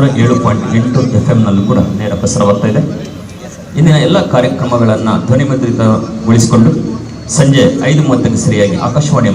ನೂರ ಏಳು ಪಾಯಿಂಟ್ ಎಂಟು ಎಫ್ ಕೂಡ ನೇರ ಪ್ರಸಾರವಾಗ್ತಾ ಇದೆ. ಇಂದಿನ ಎಲ್ಲ ಕಾರ್ಯಕ್ರಮಗಳನ್ನು ಧ್ವನಿಮುದ್ರಿತಗೊಳಿಸಿಕೊಂಡು ಸಂಜೆ ಐದು ಮೂವತ್ತಕ್ಕೆ ಸರಿಯಾಗಿ ಆಕಾಶವಾಣಿಯ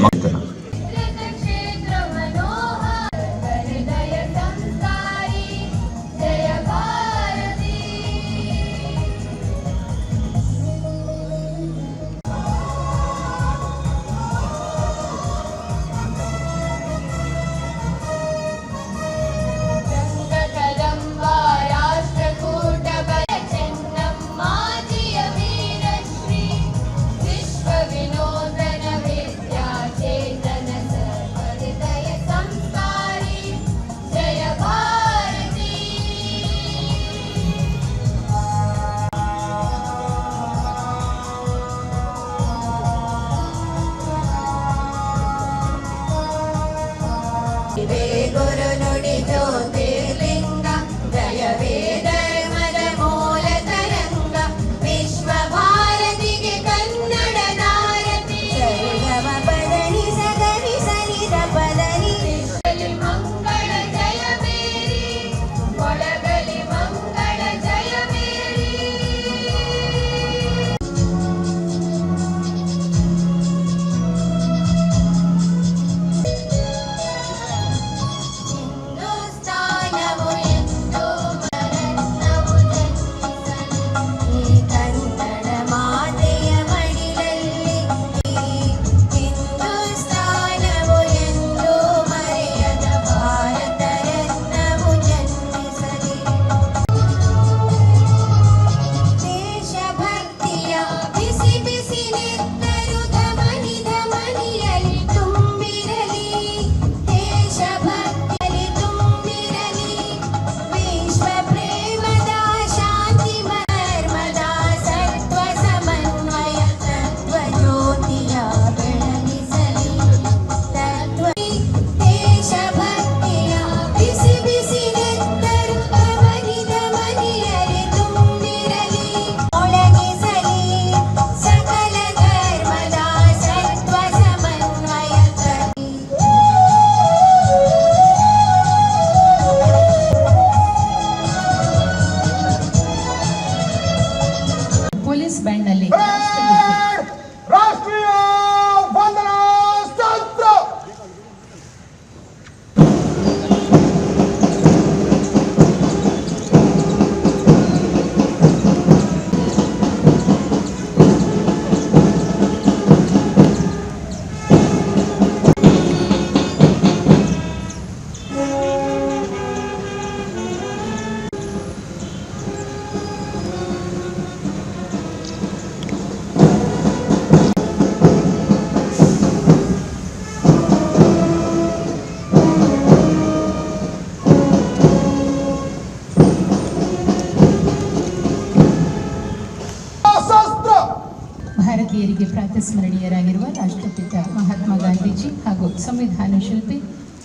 ಭಾರತೀಯರಿಗೆ ಪ್ರಾತಸ್ಮರಣೀಯರಾಗಿರುವ ರಾಷ್ಟ್ರಪಿತ ಮಹಾತ್ಮ ಗಾಂಧೀಜಿ ಹಾಗೂ ಸಂವಿಧಾನ ಶಿಲ್ಪಿ,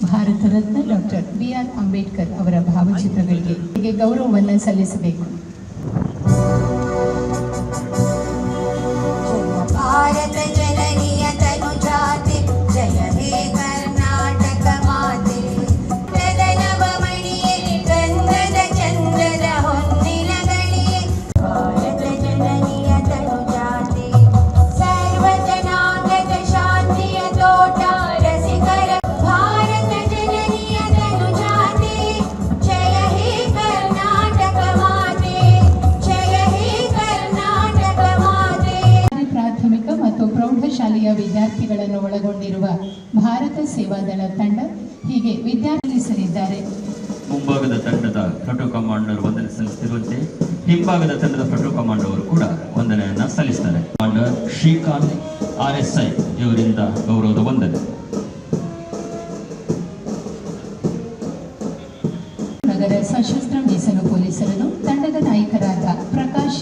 Bharat Ratna doctor B R Ambedkar ಅವರ ಭಾವಚಿತ್ರಗಳಿಗೆ ಗೌರವವನ್ನು ಸಲ್ಲಿಸಬೇಕು. ತಂಡ ಹೀಗೆ ವಿದ್ಯಾರ್ಥಿಸಲಿದ್ದಾರೆ ಮುಂಭಾಗದ ತಂಡದ ಫೋಟೋ ಕಮಾಂಡರ್ ವಂದನೆ ಸಲ್ಲಿಸುತ್ತಿರುವಂತೆ ಹಿಂಭಾಗದ ತಂಡದ ಫೋಟೋ ಕಮಾಂಡರ್ ಅವರು ಕೂಡ ವಂದನೆಯನ್ನ ಸಲ್ಲಿಸುತ್ತಾರೆ commander Srikanth R S I ಇವರಿಂದ ಗೌರವದ ವಂದನೆ. ನಗರ ಸಶಸ್ತ್ರ ಮೀಸಲು ಪೊಲೀಸರನ್ನು ತಂಡದ ನಾಯಕರಾದ ಪ್ರಕಾಶ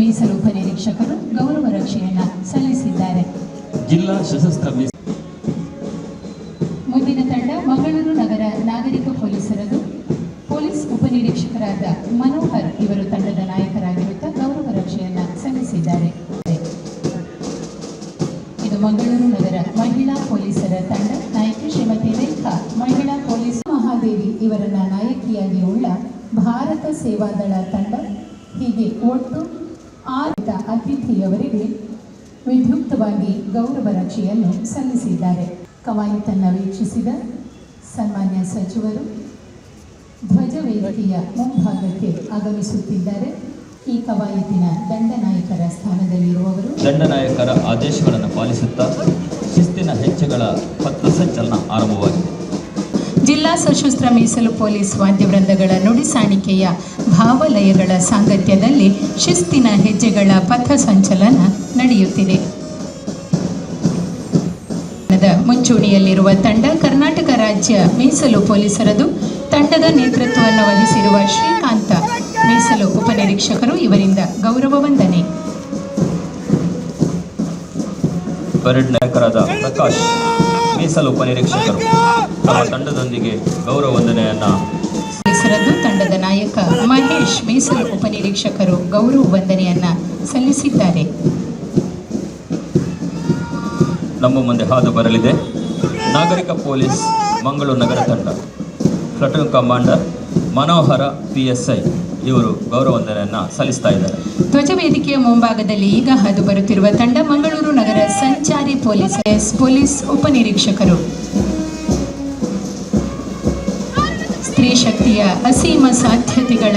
ಮೀಸಲು ಉಪನಿರೀಕ್ಷಕರು ಗೌರವ ರಕ್ಷೆಯನ್ನ ಸಲ್ಲಿಸಿದ್ದಾರೆ. ಜಿಲ್ಲಾ ಸಶಸ್ತ್ರ ಮೀಸಲು ಮಂಗಳೂರು ನಗರ ಮಹಿಳಾ ಪೊಲೀಸರ ತಂಡ ನಾಯಕಿ ಶ್ರೀಮತಿ ರೇಖಾ, ಮಹಿಳಾ ಪೊಲೀಸ್ ಮಹಾದೇವಿ ಇವರನ್ನ ನಾಯಕಿಯಾಗಿ ಉಳ್ಳ ಭಾರತ ಸೇವಾದಳ ತಂಡ ಹೀಗೆ ಒಟ್ಟು ಆರು ಅತಿಥಿಯವರಿಗೆ ವಿಧ್ಯುಕ್ತವಾಗಿ ಗೌರವ ರಕ್ಷೆಯನ್ನು ಸಲ್ಲಿಸಿದ್ದಾರೆ. ಕವಾಯತನ್ನ ವೀಕ್ಷಿಸಿದ ಸನ್ಮಾನ್ಯ ಸಚಿವರು ಧ್ವಜ ವೇದಿಕೆಯ ಮುಂಭಾಗಕ್ಕೆ ಆಗಮಿಸುತ್ತಿದ್ದಾರೆ. ಈ ಕವಾಯತಿನ ದಂಡನಾಯಕರ ಸ್ಥಾನದಲ್ಲಿರುವವರು ದಂಡನಾಯಕರ ಆದೇಶಗಳನ್ನು ಪಾಲಿಸುತ್ತಾ ಶಿಸ್ತಿನ ಹೆಜ್ಜೆಗಳ ಪಥಸಂಚಲನ ಆರಂಭವಾಗಿದೆ. ಜಿಲ್ಲಾ ಸಶಸ್ತ್ರ ಮೀಸಲು ಪೊಲೀಸ್ ವಾದ್ಯವೃಂದಗಳ ನುಡಿಸಾಣಿಕೆಯ ಭಾವಲಯಗಳ ಸಾಂಗತ್ಯದಲ್ಲಿ ಶಿಸ್ತಿನ ಹೆಜ್ಜೆಗಳ ಪಥ ಸಂಚಲನ ನಡೆಯುತ್ತಿದೆ. ಮುಂಚೂಣಿಯಲ್ಲಿರುವ ತಂಡ ಕರ್ನಾಟಕ ರಾಜ್ಯ ಮೀಸಲು ಪೊಲೀಸರದು ತಂಡದ ನೇತೃತ್ವವನ್ನು ವಹಿಸಿರುವ ಶ್ರೀಕಾಂತ ಮೀಸಲು ಉಪನಿರೀಕ್ಷಕರು ಇವರಿಂದ ಗೌರವ ವಂದನೆ. ಪರೇಡ್ ನಾಯಕರಾದ ಪ್ರಕಾಶ್ ಮೀಸಲು ಉಪನಿರೀಕ್ಷಕರು ತಮ್ಮ ತಂಡದೊಂದಿಗೆ ಗೌರವ ವಂದನೆಯನ್ನ ಹೆಸರದ್ದು ತಂಡದ ನಾಯಕ ಮಹೇಶ್ ಮೀಸಲು ಉಪನಿರೀಕ್ಷಕರು ಗೌರವ ವಂದನೆಯನ್ನ ಸಲ್ಲಿಸಿದ್ದಾರೆ. ನಮ್ಮ ಮುಂದೆ ಹಾದು ಬರಲಿದೆ. ನಾಗರಿಕ ಪೊಲೀಸ್ ಮಂಗಳೂರು ನಗರ ತಂಡ. Platoon commander Manohar P S I ಇವರು ಗೌರವ ವಂದನೆಯನ್ನು ಸಲ್ಲಿಸ್ತಾ ಇದ್ದಾರೆ. ಧ್ವಜ ವೇದಿಕೆಯ ಮುಂಭಾಗದಲ್ಲಿ ಈಗ ಹಾದು ಬರುತ್ತಿರುವ ತಂಡ ಮಂಗಳೂರು ನಗರ ಸಂಚಾರಿ ಪೊಲೀಸ್ ಎಸ್ ಪೊಲೀಸ್ ಉಪನಿರೀಕ್ಷಕರು ಸ್ತ್ರೀ ಶಕ್ತಿಯ ಅಸೀಮ ಸಾಧ್ಯತೆಗಳ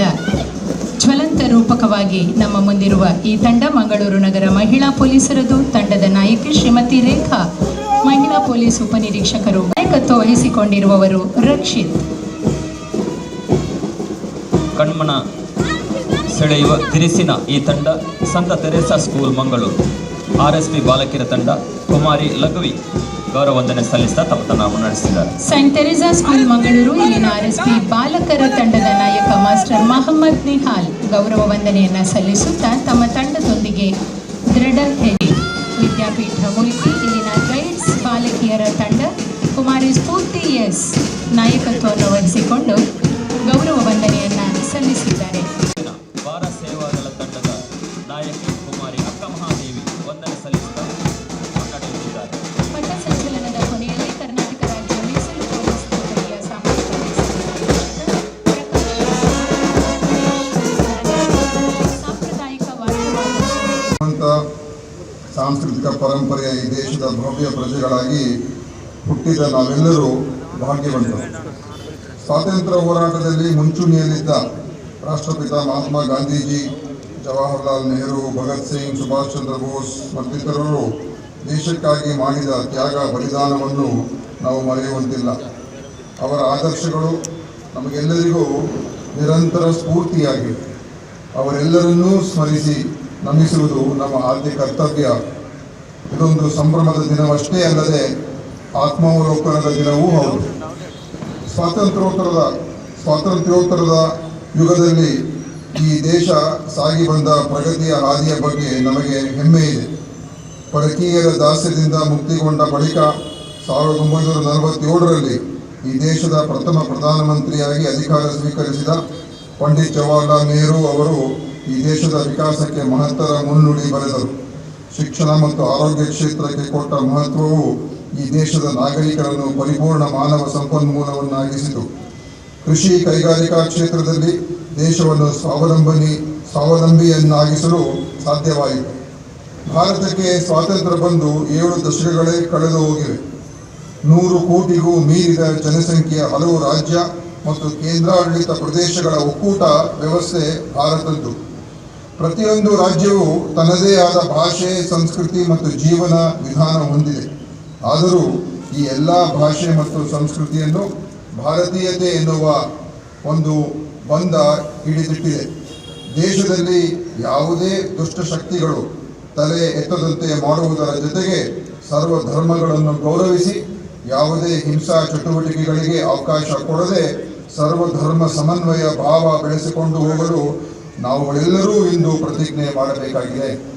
ಜ್ವಲಂತ ರೂಪಕವಾಗಿ ನಮ್ಮ ಮುಂದಿರುವ ಈ ತಂಡ ಮಂಗಳೂರು ನಗರ ಮಹಿಳಾ ಪೊಲೀಸರದು, ತಂಡದ ನಾಯಕಿ ಶ್ರೀಮತಿ ರೇಖಾ, ಮಹಿಳಾ ಪೊಲೀಸ್ ಉಪನಿರೀಕ್ಷಕರು ನಾಯಕತ್ವ ವಹಿಸಿಕೊಂಡಿರುವವರು ರಕ್ಷಿತ್. ಕಣ್ಮನ ಸೆಳೆಯುವ ತಿರಿಸಿನ ಈ ತಂಡ ಸಂತ Teresa school, Mangaluru. R S P ಬಾಲಕಿಯರ ತಂಡ ಕುಮಾರಿ ಲಘುವಿ ಗೌರವ ವಂದನೆ ಸಲ್ಲಿಸ್ತಾ ತಮ್ಮ ತನ್ನ ಮುನ್ನಡೆಸಿದ್ದಾರೆ ಸೈಂಟ್ ತೆರೆಸಾ ಸ್ಕೂಲ್, ಮಂಗಳೂರು, ಇಲ್ಲಿನ ಆರ್ ಎಸ್ ಪಿ ಬಾಲಕರ ತಂಡದ ನಾಯಕ ಮಾಸ್ಟರ್ ಮಹಮ್ಮದ್ ನಿಹಾಲ್ ಗೌರವ ವಂದನೆಯನ್ನ ಸಲ್ಲಿಸುತ್ತಾ ತಮ್ಮ ತಂಡದೊಂದಿಗೆ ದೃಢ ಹೆಜ್ಜೆ ವಿದ್ಯಾಪೀಠ ಮುಲ್ಕಿ ಇಲ್ಲಿನ ಗೈಡ್ಸ್ ಬಾಲಕಿಯರ ತಂಡ ಕುಮಾರಿ ಸ್ಫೂರ್ತಿ ಎಸ್ ನಾಯಕತ್ವವನ್ನು ವಹಿಸಿಕೊಂಡು ದೇಶದ ಭವ್ಯ ಪ್ರಜೆಗಳಾಗಿ ಹುಟ್ಟಿದ ನಾವೆಲ್ಲರೂ ಭಾಗ್ಯವಂತರು. ಸ್ವಾತಂತ್ರ್ಯ ಹೋರಾಟದಲ್ಲಿ ಮುಂಚೂಣಿಯಲ್ಲಿದ್ದ ರಾಷ್ಟ್ರಪಿತ ಮಹಾತ್ಮ ಗಾಂಧೀಜಿ, ಜವಾಹರ್ಲಾಲ್ ನೆಹರು, ಭಗತ್ ಸಿಂಗ್, ಸುಭಾಷ್ ಚಂದ್ರ ಬೋಸ್ ಮತ್ತಿತರರು ದೇಶಕ್ಕಾಗಿ ಮಾಡಿದ ತ್ಯಾಗ ಬಲಿದಾನವನ್ನು ನಾವು ಮರೆಯುವಂತಿಲ್ಲ. ಅವರ ಆದರ್ಶಗಳು ನಮಗೆಲ್ಲರಿಗೂ ನಿರಂತರ ಸ್ಫೂರ್ತಿಯಾಗಿವೆ. ಅವರೆಲ್ಲರನ್ನೂ ಸ್ಮರಿಸಿ ನಮಿಸುವುದು ನಮ್ಮ ಆದ್ಯ ಕರ್ತವ್ಯ. ಇದೊಂದು ಸಂಭ್ರಮದ ದಿನವಷ್ಟೇ ಅಲ್ಲದೆ ಆತ್ಮಾವಲೋಕನದ ದಿನವೂ ಹೌದು. ಸ್ವಾತಂತ್ರ್ಯೋತ್ತರದ ಸ್ವಾತಂತ್ರ್ಯೋತ್ತರದ ಯುಗದಲ್ಲಿ ಈ ದೇಶ ಸಾಗಿ ಬಂದ ಪ್ರಗತಿಯ ಹಾದಿಯ ಬಗ್ಗೆ ನಮಗೆ ಹೆಮ್ಮೆ ಇದೆ. ಪರಕೀಯರ ದಾಸ್ಯದಿಂದ ಮುಕ್ತಿಗೊಂಡ ಬಳಿಕ ಸಾವಿರದ ಒಂಬೈನೂರ ನಲವತ್ತೇಳರಲ್ಲಿ ಈ ದೇಶದ ಪ್ರಥಮ ಪ್ರಧಾನಮಂತ್ರಿಯಾಗಿ ಅಧಿಕಾರ ಸ್ವೀಕರಿಸಿದ ಪಂಡಿತ್ ಜವಾಹರ್ಲಾಲ್ ನೆಹರು ಅವರು ಈ ದೇಶದ ವಿಕಾಸಕ್ಕೆ ಮಹತ್ತರ ಮುನ್ನುಡಿ ಬರೆದರು. ಶಿಕ್ಷಣ ಮತ್ತು ಆರೋಗ್ಯ ಕ್ಷೇತ್ರಕ್ಕೆ ಕೊಟ್ಟ ಮಹತ್ವವು ಈ ದೇಶದ ನಾಗರಿಕರನ್ನು ಪರಿಪೂರ್ಣ ಮಾನವ ಸಂಪನ್ಮೂಲವನ್ನಾಗಿಸಿತು. ಕೃಷಿ ಕೈಗಾರಿಕಾ ಕ್ಷೇತ್ರದಲ್ಲಿ ದೇಶವನ್ನು ಸ್ವಾವಲಂಬನಿ, ಸ್ವಾವಲಂಬಿಯನ್ನಾಗಿಸಲು ಸಾಧ್ಯವಾಯಿತು. ಭಾರತಕ್ಕೆ ಸ್ವಾತಂತ್ರ್ಯ ಬಂದು ಏಳು ದಶಕಗಳೇ ಕಳೆದು ಹೋಗಿವೆ. ನೂರು ಕೋಟಿಗೂ ಮೀರಿದ ಜನಸಂಖ್ಯೆಯ ಹಲವು ರಾಜ್ಯ ಮತ್ತು ಕೇಂದ್ರಾಡಳಿತ ಪ್ರದೇಶಗಳ ಒಕ್ಕೂಟ ವ್ಯವಸ್ಥೆ ಭಾರತದ್ದು. ಪ್ರತಿಯೊಂದು ರಾಜ್ಯವು ತನ್ನದೇ ಆದ ಭಾಷೆ, ಸಂಸ್ಕೃತಿ ಮತ್ತು ಜೀವನ ವಿಧಾನ ಹೊಂದಿದೆ. ಆದರೂ ಈ ಎಲ್ಲ ಭಾಷೆ ಮತ್ತು ಸಂಸ್ಕೃತಿಯನ್ನು ಭಾರತೀಯತೆ ಎನ್ನುವ ಒಂದು ಬಂಧ ಹಿಡಿದಿಟ್ಟಿದೆ. ದೇಶದಲ್ಲಿ ಯಾವುದೇ ದುಷ್ಟಶಕ್ತಿಗಳು ತಲೆ ಎತ್ತದಂತೆ ಮಾಡುವುದರ ಜೊತೆಗೆ ಸರ್ವ ಧರ್ಮಗಳನ್ನು ಗೌರವಿಸಿ ಯಾವುದೇ ಹಿಂಸಾ ಚಟುವಟಿಕೆಗಳಿಗೆ ಅವಕಾಶ ಕೊಡದೆ ಸರ್ವಧರ್ಮ ಸಮನ್ವಯ ಭಾವ ಬೆಳೆಸಿಕೊಂಡು ಹೋಗಲು ನಾವುಗಳೆಲ್ಲರೂ ಇಂದು ಪ್ರತಿಜ್ಞೆ ಮಾಡಬೇಕಾಗಿದೆ.